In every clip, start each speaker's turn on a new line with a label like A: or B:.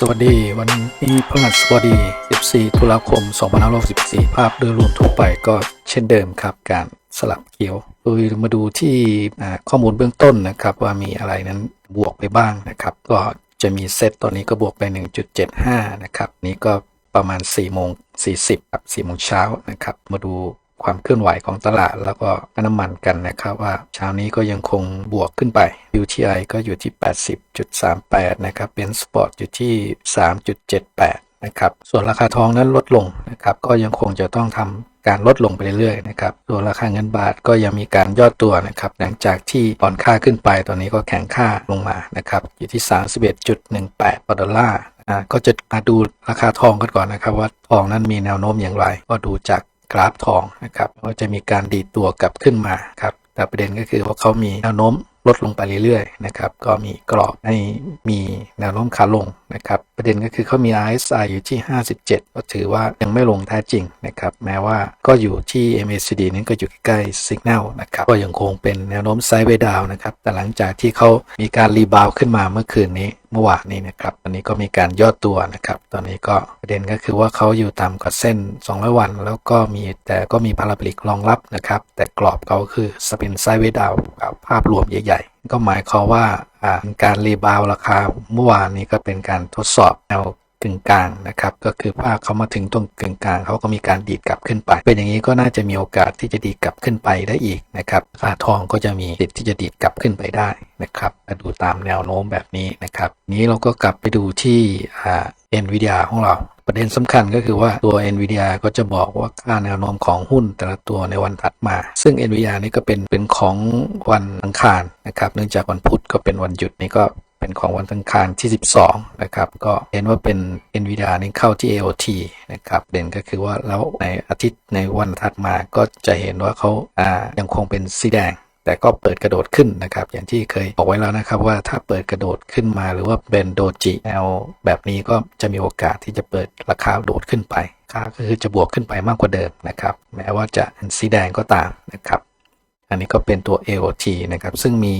A: สวัสดีวันนี้พฤหัสบดี 14 ตุลาคม 2564 ภาพโดยรวมทั่วไปก็เช่นเดิมครับ การสลับเกี่ยว โดยมาดูที่ข้อมูลเบื้องต้นนะครับ ว่ามีอะไรนั้นบวกไปบ้างนะครับ ก็จะมีเซตตอนนี้ก็บวกไป 1.75 นะครับ นี้ก็ประมาณ 4 โมง 40 ครับ 4 โมงเช้านะครับ มาดู ความเคลื่อนไหวของตลาด แล้วก็น้ำมันกันนะครับว่าเช้านี้ก็ยังคงบวกขึ้นไป WTI ก็อยู่ที่ 80.38 นะครับเป็นสปอร์ตอยู่ที่ 3.78 นะครับ ส่วนราคาทองนั้นลดลงนะครับ ก็ยังคงจะต้องทำการลดลงไปเรื่อยๆนะครับส่วราคาเงินบาทก็ยังมีการย่อตัวนะครับ หลังจากที่อ่อนค่าขึ้นไป ตอนนี้ก็แข็งค่าลงมานะครับ อยู่ที่ 31.18ต่อดอลลาร์อ่าก็จะมาดูราคาทองกันก่อนนะครับ ว่าทองนั้นมีแนวโน้มอย่างไร ก็ดูจาก กราฟทองนะครับว่าจะมีการดีดตัวกลับขึ้นมาครับแต่ประเด็นก็คือว่าเขามีแนวโน้มลดลงไปเรื่อยๆนะครับก็มีกรอบให้มีแนวโน้มขาลงนะครับประเด็นก็คือเขามี RSI อยู่ที่ 57 ก็ถือว่ายังไม่ลงแท้จริงนะครับแม้ว่าก็อยู่ที่ MACD นั้นก็อยู่ใกล้ๆ Signal นะครับก็ยังคงเป็นแนวโน้มไซด์เวย์ดาวนะครับแต่หลังจากที่เขามีการรีบาวขึ้นมาเมื่อคืนนี้เมื่อวานนี้นะครับตอนนี้ก็มีการย่อตัวนะครับ ตอนนี้ก็ประเด็นก็คือว่าเขาอยู่ต่ำกว่าเส้น 200 วัน แล้วก็มีแต่ก็มีพาราบลิกรองรับนะครับ แต่กรอบเขาคือสปินไซด์เวดาวกับภาพรวมใหญ่ๆ ก็หมายความว่าอ่าการรีบาวราคาเมื่อวานนี้ก็เป็นการทดสอบแนว กึ่งกลางนะครับ ก็คือว่าเขามาถึงตรงกึ่งกลางเขาก็มีการดีดกลับขึ้นไป เป็นอย่างนี้ก็น่าจะมีโอกาสที่จะดีดกลับขึ้นไปได้อีกนะครับราคาทองก็จะมีสิทธิ์ที่จะดีดกลับขึ้นไปได้นะครับมาดูตามแนวโน้มแบบนี้นะครับ นี้เราก็กลับไปดูที่เอ่า NVIDIA ของเราประเด็นสำคัญก็คือว่าตัว NVIDIA ก็จะบอกว่าค่าแนวโน้มของหุ้นแต่ละตัวในวันถัดมา ซึ่ง NVIDIA นี่ก็เป็นเป็นของวันอังคารนะครับ เนื่องจากวันพุธก็เป็นวันหยุดนี่ก็ เป็นของวันอังคารที่ 12 นะครับ ก็เห็นว่าเป็น NVIDIA นี่เข้าที่ AOT นะครับ เด่นก็คือว่าแล้วในอาทิตย์ในวันถัดมาก็จะเห็นว่าเขาอ่ายังคงเป็นสีแดงแต่ก็เปิดกระโดดขึ้นนะครับ อย่างที่เคยบอกไว้แล้วนะครับว่าถ้าเปิดกระโดดขึ้นมาหรือว่าเป็นโดจิแนวแบบนี้ก็จะมีโอกาสที่จะเปิดราคาโดดขึ้นไปค่าก็คือจะบวกขึ้นไปมากกว่าเดิมนะครับ แม้ว่าจะสีแดงก็ตามนะครับ อันนี้ก็เป็นตัว AOT นะครับซึ่งมี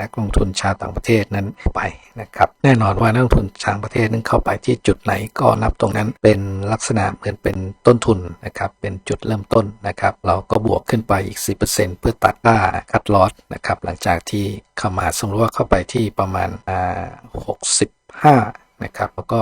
A: นักลงทุนชาวต่างประเทศนั้นไปนะครับแน่นอนว่านักลงทุนต่างประเทศนั้นเข้าไปที่จุดไหนก็นับตรงนั้นเป็นลักษณะเหมือนเป็นต้นทุนนะครับเป็นจุดเริ่มต้นนะครับเราก็บวกขึ้นไปอีก 10%เพื่อตัดค่าคัดลอสนะครับหลังจากที่เข้ามาสมมติว่าเข้าไปที่ประมาณ 65นะครับแล้วก็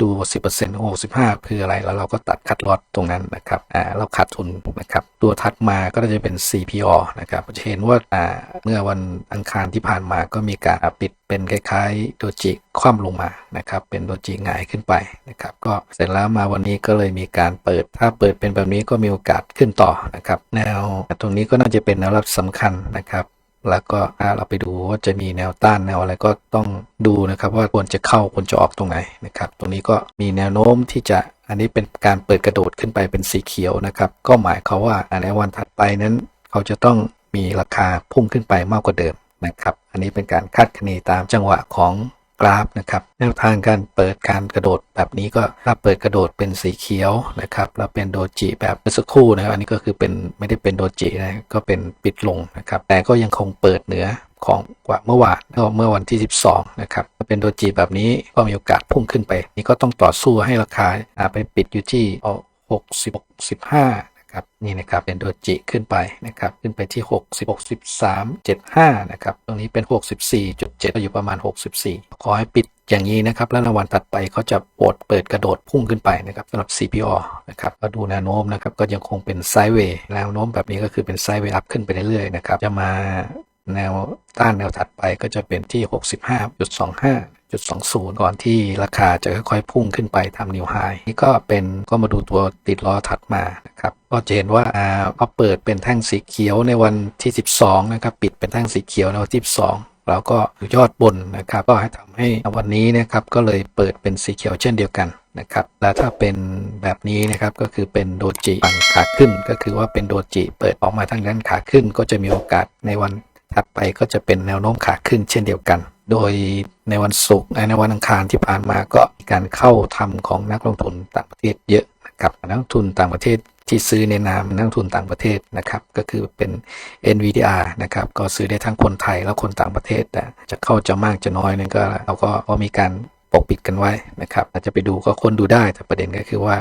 A: ดู 10% 65 คืออะไร แล้วเราก็ตัดคัดลอตตรงนั้นนะครับ อ่า เราขาดทุนนะครับ ตัวถัดมาก็จะเป็น CPO นะครับ จะเห็นว่า อ่า เมื่อวันอังคารที่ผ่านมาก็มีการปิดเป็นคล้ายๆโดจิคว่ำลงมานะครับ เป็นโดจิหงายขึ้นไปนะครับ ก็เสร็จแล้วมาวันนี้ก็เลยมีการเปิด ถ้าเปิดเป็นแบบนี้ก็มีโอกาสขึ้นต่อนะครับ แนวตรงนี้ก็น่าจะเป็นแนวรับสำคัญนะครับ แล้วก็เราไปดูว่าจะมีแนวต้านแนวอะไรก็ต้องดูนะครับ ว่าควรจะเข้าควรจะออกตรงไหนนะครับ ตรงนี้ก็มีแนวโน้มที่จะอันนี้เป็นการเปิดกระโดดขึ้นไปเป็นสีเขียวนะครับ ก็หมายความว่าในวันถัดไปนั้น เขาจะต้องมีราคาพุ่งขึ้นไปมากกว่าเดิมนะครับ อันนี้เป็นการคาดคะเนตามจังหวะของ กราฟนะครับแนวทางการเปิดการกระโดดแบบนี้ก็ถ้าเปิดกระโดดเป็นสีเขียวนะครับแล้วเป็นโดจิแบบเมื่อสักครู่นะครับอันนี้ก็คือเป็นไม่ได้เป็นโดจินะก็เป็นปิดลงนะครับแต่ก็ยังคงเปิดเหนือของกว่าเมื่อวานก็เมื่อวันที่ 12 นะครับถ้าเป็นโดจิแบบนี้ก็มีโอกาสพุ่งขึ้นไป นี่ก็ต้องต่อสู้ให้ราคาไปปิดอยู่ที่เอา60 65 นะครับนี่นะครับเป็นโดจิขึ้นไปนะครับขึ้นไปที่ 60 63 75นะครับตรงนี้เป็น 64.7ก็อยู่ประมาณ 64 ขอให้ปิดอย่างนี้นะครับแล้วในวันถัดไปเขาจะปวดเปิดกระโดดพุ่งขึ้นไปนะครับสำหรับ CPO นะครับก็ดูแนวโน้มนะครับก็ยังคงเป็นไซด์เวย์แนวโน้มแบบนี้ก็คือเป็นไซด์เวย์อัพขึ้นไปเรื่อยๆนะครับจะมา แนวต้านแนวถัดไปก็จะเป็นที่ 65.25จุด20 ก่อนที่ราคาจะค่อยๆ พุ่งขึ้นไปทำนิวไฮนี่ก็เป็นก็มาดูตัวติดล้อถัดมานะครับ ก็จะเห็นว่าอ่าพอเปิดเป็นแท่งสีเขียวในวันที่ 12 นะครับ ปิดเป็นแท่งสีเขียวในวันที่ 12แล้วก็อยู่ยอดบนนะครับ ก็ให้ทำให้วันนี้นะครับก็เลยเปิดเป็นสีเขียวเช่นเดียวกันนะครับ แล้วถ้าเป็นแบบนี้นะครับก็คือเป็นโดจิฝั่งขาขึ้น ก็คือว่าเป็นโดจิเปิดออกมาทางด้านขาขึ้น ก็จะมีโอกาสในวัน ถัดไปก็จะเป็นแนวโน้มขาขึ้นเช่นเดียวกัน โดยในวันศุกร์ในวันอังคารที่ผ่านมาก็มีการเข้าทำของนักลงทุนต่างประเทศเยอะนะครับนักลงทุนต่างประเทศที่ซื้อในนามนักลงทุนต่างประเทศนะครับ ก็คือเป็น NVDR นะครับก็ซื้อได้ทั้งคนไทยและคนต่างประเทศแต่จะเข้าจะมากจะน้อยนั่นก็เราก็มีการปกปิดกันไว้นะครับ อาจจะไปดูก็คนดูได้แต่ประเด็นก็คือว่า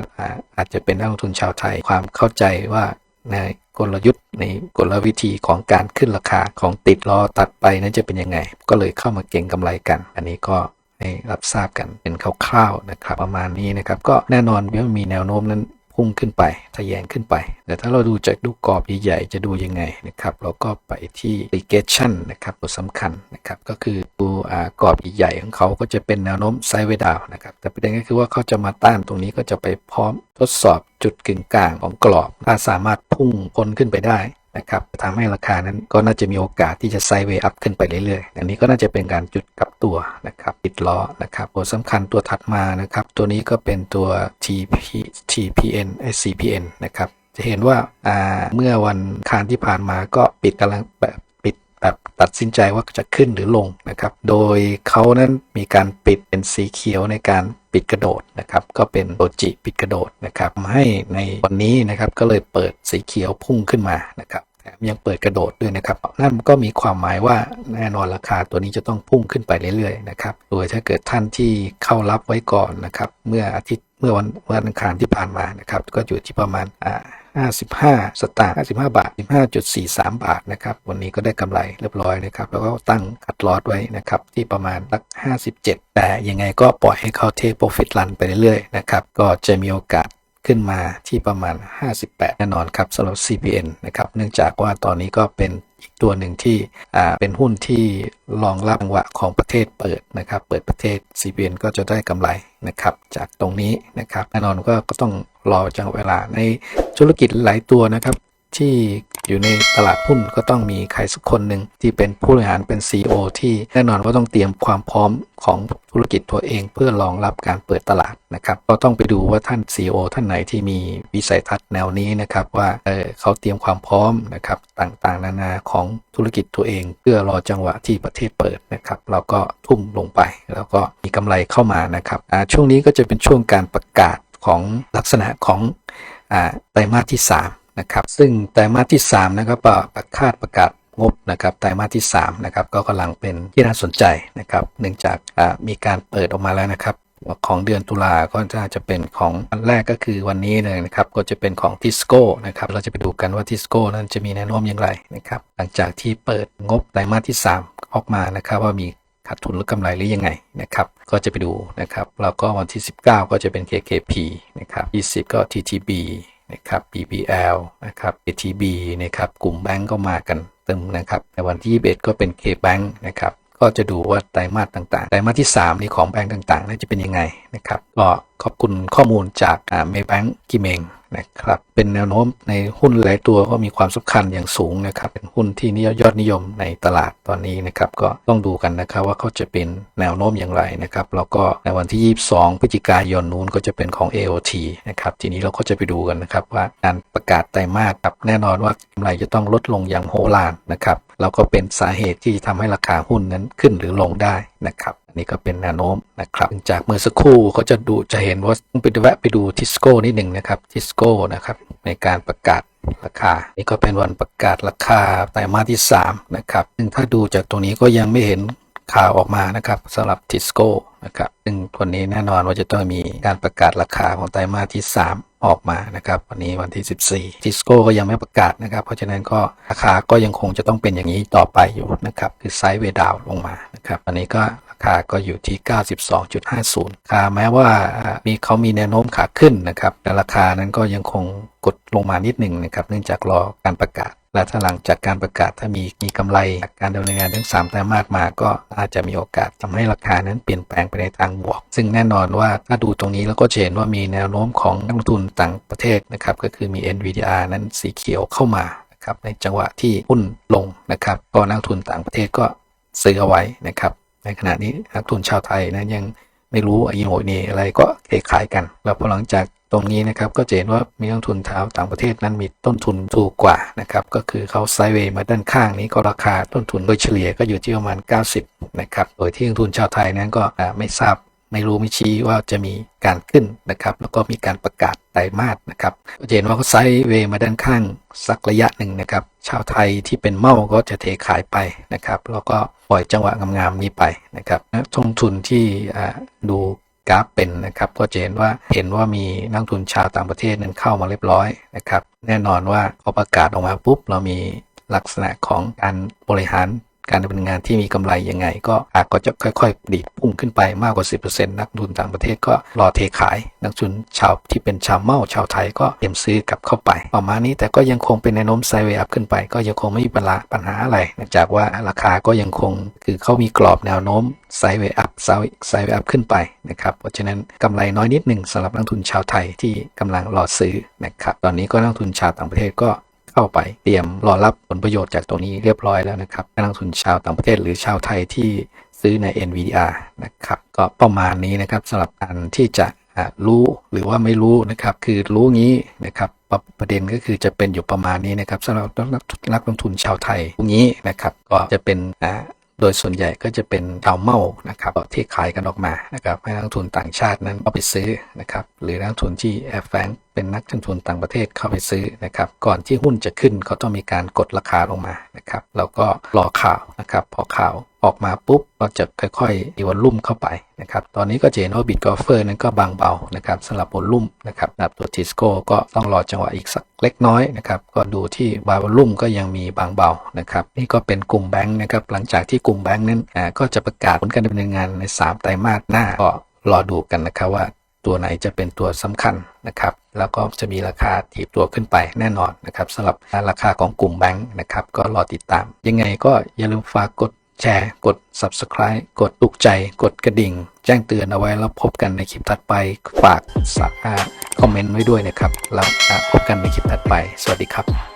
A: อาจจะเป็นนักลงทุนชาวไทยความเข้าใจว่าใน กลยุทธ์ในกลวิธีของการขึ้นราคาของติดล้อตัดไปนั้นจะเป็นยังไง ก็เลยเข้ามาเก็งกำไรกัน อันนี้ก็ให้รับทราบกันเป็นคร่าวๆนะครับประมาณนี้นะครับก็แน่นอนว่ามีแนวโน้มนั้น พุ่งขึ้นไปทะแยงขึ้นไป แต่ถ้าเราดูจากดูกรอบใหญ่ๆ จะดูยังไงนะครับ เราก็ไปที่ regression นะครับตัวสำคัญนะครับ ก็คือดูอ่ากรอบใหญ่ๆของเขาก็จะเป็นแนวโน้มไซด์เวดาวนะครับ แต่ประเด็นก็คือว่าเขาจะมาต้านตรงนี้ก็จะไปพร้อมทดสอบจุดกึ่งกลางของกรอบ ถ้าสามารถพุ่งพ้นขึ้นไปได้ นะครับทำให้ราคานั้นก็น่าจะมีโอกาสที่จะไซด์เวย์อัพขึ้นไปเรื่อยๆ อันนี้ก็น่าจะเป็นการจุดกลับตัวนะครับปิดล้อนะครับตัวสำคัญตัวถัดมานะครับ ตัวนี้ก็เป็นตัว TP TPN SCPN นะครับจะเห็นว่าเมื่อวันคารที่ผ่านมาก็ปิดกำลังแบบ แบบตัดสินใจว่าจะขึ้นหรือลงนะครับ โดยเขานั้นมีการปิดเป็นสีเขียวในการปิดกระโดดนะครับ ก็เป็นโดจิปิดกระโดดนะครับทำให้ในวันนี้นะครับก็เลยเปิดสีเขียวพุ่งขึ้นมานะครับแถมยังเปิดกระโดดด้วยนะครับนั่นก็มีความหมายว่าแน่นอนราคาตัวนี้จะต้องพุ่งขึ้นไปเรื่อยๆนะครับ โดยถ้าเกิดท่านที่เข้ารับไว้ก่อนนะครับ เมื่ออาทิตย์เมื่อวันวันอังคารที่ผ่านมานะครับ ก็อยู่ที่ประมาณอ่า 55 สตางค์55 บาท 15.43 บาทนะครับ วันนี้ก็ได้กำไรเรียบร้อยนะครับ แล้วก็ตั้งคัดลอสไว้นะครับ ที่ประมาณสัก57 แต่ยังไงก็ปล่อยให้เขาเทคโปรฟิตรันไปเรื่อยๆนะครับ ก็จะมีโอกาส ขึ้นมาที่ประมาณ 58 แน่นอนครับสำหรับ CPN นะครับเนื่องจากว่าตอนนี้ก็เป็นอีกตัวหนึ่งที่อ่าเป็นหุ้นที่รองรับจังหวะของประเทศเปิดนะครับ เปิดประเทศ CPN ก็จะได้กำไรนะครับ จากตรงนี้นะครับแน่นอนก็ก็ต้องรอจังเวลาในธุรกิจหลายตัวนะครับ ที่อยู่ในตลาดหุ้นก็ต้องมีใครสักคนหนึ่งที่เป็นผู้บริหารเป็น CEO ที่แน่นอนว่าต้องเตรียมความพร้อมของธุรกิจตัวเอง เพื่อรองรับการเปิดตลาดนะครับก็ต้องไปดูว่าท่าน CEO ท่านไหนที่มีวิสัยทัศน์แนวนี้นะครับว่าเเขาเตรียมความพร้อมนะครับต่างๆ นานาของธุรกิจตัวเอง เพื่อรอจังหวะที่ประเทศเปิดนะครับเราก็ทุ่มลงไป แล้วก็มีกำไรเข้ามานะครับช่วงนี้ก็จะเป็นช่วงการประกาศของลักษณะของอไตรมาสที่ 3 นะครับ ซึ่งไตรมาสที่3นะครับประคาดประกาศงบนะครับไตรมาสที่3นะครับก็กำลังเป็นที่น่าสนใจนะครับ เนื่องจากมีการเปิดออกมาแล้วนะครับ ของเดือนตุลาก็จะเป็นของอันแรกก็คือวันนี้เลยนะครับ ก็จะเป็นของทิสโก้นะครับ เราจะไปดูกันว่าทิสโก้นั้นจะมีแนวโน้มอย่างไรนะครับ หลังจากที่เปิดงบไตรมาสที่ 3 ออกมานะครับ ว่ามีขาดทุนหรือกำไรหรือยังไงนะครับ ก็จะไปดูนะครับ แล้วก็วันที่ 19 ก็จะเป็น KKP นะครับ20 ก็ TTB นะครับ BBL นะครับ ATB นะครับกลุ่มแบงก์ก็มากันเต็มนะครับในวันที่ 21 ก็เป็น KBank นะครับก็จะดูว่าไตรมาสต่างๆ ไตรมาสที่ 3 นี้ของแบงก์ต่างๆน่าจะเป็นยังไงนะครับ ก็ขอบคุณข้อมูลจากเมย์แบงก์กิเมง นะครับเป็นแนวโน้มในหุ้นหลายตัวก็มีความสำคัญอย่างสูงนะครับ เป็นหุ้นที่นิยยอดนิยมในตลาดตอนนี้นะครับ ก็ต้องดูกันนะครับว่าเขาจะเป็นแนวโน้มอย่างไรนะครับ แล้วก็ในวันที่ 22 พฤศจิกายนนู้นก็จะเป็นของ AOT นะครับ ทีนี้เราก็จะไปดูกันนะครับว่าการประกาศไตรมาสครับแน่นอนว่ากำไรจะต้องลดลงอย่างโหฬารนะครับแล้วก็เป็นสาเหตุที่จะทำให้ราคาหุ้นนั้นขึ้นหรือลงได้นะครับ นนี้ก็เป็นแนวโน้มนะครับ จากเมื่อสักครู่เขาจะดูจะเห็นว่าต้องไปแวะไปดูทิสโก้นิดหนึ่งนะครับทิสโก้นะครับในการประกาศราคา นี่ก็เป็นวันประกาศราคาไตรมาสที่ 3 นะครับซึ่งถ้าดูจากตรงนี้ก็ยังไม่เห็นข่าวออกมานะครับสำหรับทิสโก้นะครับซึ่งวันนี้แน่นอนว่าจะต้องมีการประกาศราคาของไตรมาสที่ 3 ออกมานะครับ วันนี้วันที่ 14ทิสโก้ก็ยังไม่ประกาศนะครับ เพราะฉะนั้นก็ราคาก็ยังคงจะต้องเป็นอย่างนี้ต่อไปอยู่นะครับ คือไซด์เวดาวลงมานะครับอันนี้ก็ คาก็อยู่ที่ 92.50 ค่าแม้ว่ามีเขามีแนวโน้มขาขึ้นนะครับ แต่ราคานั้นก็ยังคงกดลงมานิดหนึ่งนะครับ เนื่องจากรอการประกาศ และถ้าหลังจากการประกาศถ้ามีมีกำไรจากการดำเนินงานทั้ง 3 ไตรมาสมาก็อาจจะมีโอกาสทำให้ราคานั้นเปลี่ยนแปลงไปในทางบวก ซึ่งแน่นอนว่าถ้าดูตรงนี้แล้วก็เห็นว่ามีแนวโน้มของนักลงทุนต่างประเทศนะครับก็คือมี NVDR นั้นสีเขียวเข้ามาครับในจังหวะที่หุ้นลงนะครับก็นักลงทุนต่างประเทศก็ซื้อเอาไว้นะครับ ในขณะนี้นักทุนชาวไทยนะยังไม่รู้อายุโหยนี่อะไรก็เทขายกัน แล้วพอหลังจากตรงนี้นะครับก็จะเห็นว่ามีนักทุนชาวต่างประเทศนั้นมีต้นทุนถูกกว่านะครับก็คือเขาไซด์เวย์มาด้านข้างนี้ก็ราคาต้นทุนโดยเฉลี่ยก็อยู่ที่ประมาณ 90นะครับโดยที่นักทุนชาวไทยนั้นก็ไม่ทราบไม่รู้ไม่ชี้ว่าจะมีการขึ้นนะครับแล้วก็มีการประกาศไตรมาสนะครับก็เห็นว่าเขาไซด์เวย์มาด้านข้างสักระยะหนึ่งนะครับชาวไทยที่เป็นเมาก็จะเทขายไปนะครับแล้วก็ ปล่อยจังหวะงามๆนี้ไปนะครับนักลงทุนที่ดูกราฟเป็นนะครับ ก็จะเห็นว่าเห็นว่ามีนักทุนชาวต่างประเทศนั้นเข้ามาเรียบร้อยนะครับ แน่นอนว่าพอประกาศออกมาปุ๊บเรามีลักษณะของการบริหาร การดำเนินงานที่มีกำไรยังไง ก็อาจก็จะค่อยๆดีดพุ่งขึ้นไปมากกว่า 10%นักทุนต่างประเทศก็รอเทขาย นักทุนชาวที่เป็นชาวเมาชาวไทยก็เตรียมซื้อกลับเข้าไป ประมาณนี้แต่ก็ยังคงเป็นแนวโน้มไซเวอัพขึ้นไป ก็ยังคงไม่มีปัญหาปัญหาอะไรเนื่องจากว่าราคาก็ยังคงคือเขามีกรอบแนวโน้มไซเวอัพไซเวอัพขึ้นไปนะครับเพราะฉะนั้นกำไรน้อยนิดหนึ่งสำหรับนักทุนชาวไทยที่กำลังรอซื้อนะครับตอนนี้ก็นักทุนชาวต่างประเทศก็ เข้าไปเตรียมรอรับผลประโยชน์จากตรงนี้เรียบร้อยแล้วนะครับนักลงทุนชาวต่างประเทศหรือชาวไทยที่ซื้อใน NVDR นะครับก็ประมาณนี้นะครับสำหรับการที่จะรู้หรือว่าไม่รู้นะครับ คือรู้งี้นะครับประประเด็นก็คือจะเป็นอยู่ประมาณนี้นะครับสำหรับนักลงทุนชาวไทยพวกนี้นะครับ ก็จะเป็นอ โดยส่วนใหญ่ก็จะเป็นดาวเมานะครับที่ขายกันออกมานะครับให้นักลงทุนต่างชาตินั้นเอาไปซื้อนะครับหรือนักลงทุนที่แอบแฝงเป็นนักลงทุนต่างประเทศเข้าไปซื้อนะครับก่อนที่หุ้นจะขึ้นเขาต้องมีการกดราคาลงมานะครับแล้วก็รอข่าวนะครับพอข่าว ออกมาปุ๊บเราจะค่อยๆมีวอลลุ่มเข้าไปนะครับ ตอนนี้ก็จะเห็นว่าบิตกอฟเฟอร์นั้นก็บางเบานะครับสำหรับวอลลุ่มนะครับสำหรับตัวทิสโก้ก็ต้องรอจังหวะอีกสักเล็กน้อยนะครับ ก็ดูที่บาวอลลุ่มก็ยังมีบางเบานะครับ นี่ก็เป็นกลุ่มแบงค์นะครับ หลังจากที่กลุ่มแบงค์นั้นอ่าก็จะประกาศผลการดำเนินงานใน 3 ไตรมาสหน้าก็รอดูกันนะครับว่าตัวไหนจะเป็นตัวสำคัญนะครับ แล้วก็จะมีราคาถีบตัวขึ้นไปแน่นอนนะครับสำหรับราคาของกลุ่มแบงค์นะครับ ก็รอติดตาม ยังไงก็อย่าลืมฝากกด แชร์ กด Subscribe กดตุกใจ กดกระดิ่ง แจ้งเตือนเอาไว้แล้วพบกันในคลิปถัดไป ฝากสักคอมเมนต์ไว้ด้วยนะครับ แล้วอะพบกันในคลิปถัดไป สวัสดีครับ